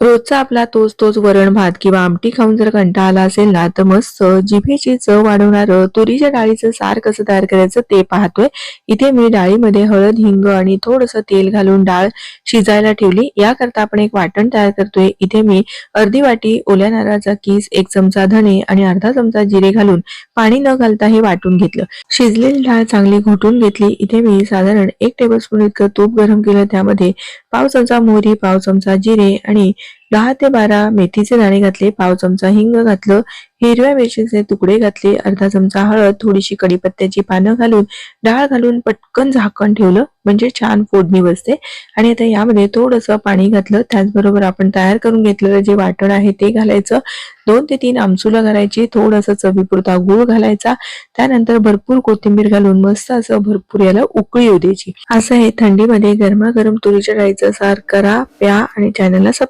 रोजचा आपला तोच तोच वरण भात किंवा आमटी खाऊन जर कंटाळा आला असेल ना तर मस्त जिभेची चव वाढवणारं तुरीच्या डाळीचं सार कसं तयार करायचं ते पाहतोय. इथे मी डाळीमध्ये हळद हिंग आणि थोडंसं तेल घालून डाळ शिजायला ठेवली. याकरता आपण एक वाटण तयार करतोय. इथे मी अर्धी वाटी ओल्या नारळाचा किस एक चमचा धणे आणि अर्धा चमचा जिरे घालून पाणी न घालता हे वाटून घेतलं. शिजलेली डाळ चांगली घोटून घेतली. इथे मी साधारण एक टेबलस्पून इतकं तूप गरम केलं. त्यामध्ये पाव चमचा मोहरी पाव चमचा जिरे आणि दहा ते बारा मेथीचे दाणे घातले पाव चमचा हिंग घातलं हिरव्या मिरचीचे तुकडे घातले अर्धा चमचा हळद थोडीशी कडीपत्त्याची पानं घालून डाळ घालून पटकन झाकण ठेवलं म्हणजे छान फोडणी बसते. आणि आता यामध्ये थोडंसं पाणी घातलं त्याचबरोबर आपण तयार करून घेतलेलं जे वाटण आहे ते घालायचं. दोन ते तीन आमचुलं घालायची थोडंसं चवीपुरता गूळ घालायचा. त्यानंतर भरपूर कोथिंबीर घालून मस्त असं भरपूर याला उकळी येऊ द्यायची. असं हे थंडीमध्ये गरमागरम तुरीच्या डाळीचं सार करा प्या आणि चॅनलला सबस्क्राईब